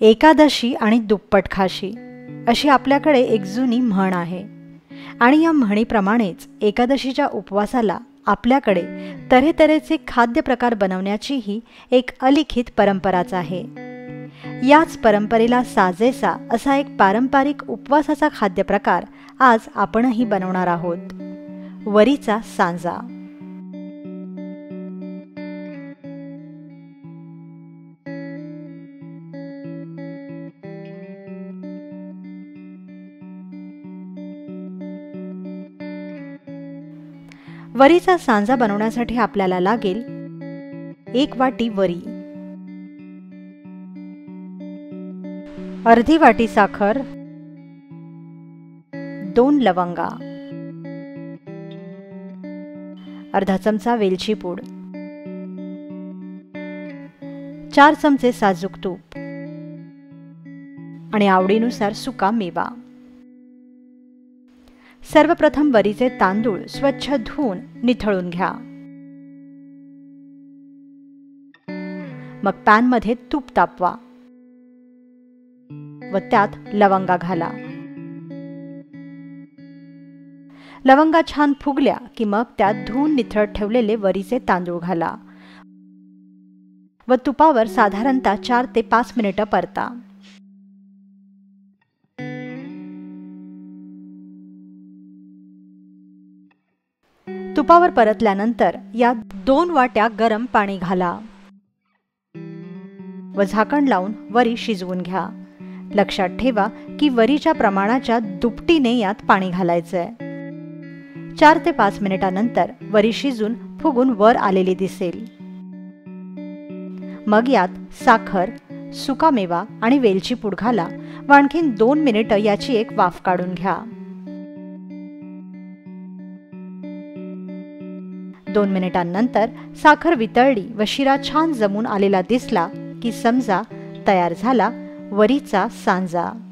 एकादशी आणि दुप्पट खाशी अशी आपल्याकडे एक जुनी म्हण आहे. आणि या म्हणीप्रमाणेच एकादशीच्या उपवासाला आपल्याकडे तऱ्हेतऱ्हेचे खाद्यप्रकार बनवण्याचीही एक अलिखित परंपराच आहे. याच परंपरेला साजेसा असा एक पारंपरिक उपवासाचा खाद्यप्रकार आज आपणही बनवणार आहोत. वरीचा सांजा वरीचा सांजा बनवण्यासाठी आपल्याला लागेल एक वाटी वरी अर्धी वाटी साखर दोन लवंगा अर्धा चमचा वेलची पूड चार चमचे साजूक तूप आणि आवडीनुसार सुका मेवा. सर्वप्रथम वरीचे तांदूळ स्वच्छ धुवून निथळून घ्या. मग पॅनमध्ये तूप तापवा. व त्यात लवंगा घाला. लवंगा छान फुगल्या की मग त्यात धुवून निथळत ठेवलेले वरीचे तांदूळ घाला. व तुपावर साधारणतः चार ते पाच मिनिटं परता. तुपावर परतल्यानंतर यात दोन वाट्या गरम पाणी घाला. व झाकण लावून वरी शिजवून घ्या. लक्षात ठेवा की वरीच्या प्रमाणाच्या दुपटीने यात पाणी घालायचंय. चार ते पाच मिनिटानंतर वरी शिजून फुगून वर आलेली दिसेल. मग यात साखर सुकामेवा आणि वेलची पूड घाला. व आणखीन दोन मिनिटं याची एक वाफ काढून घ्या. दोन मिनिटांनंतर साखर वितळली व शिरा छान जमून आलेला दिसला की समजा तयार झाला वरीचा सांजा.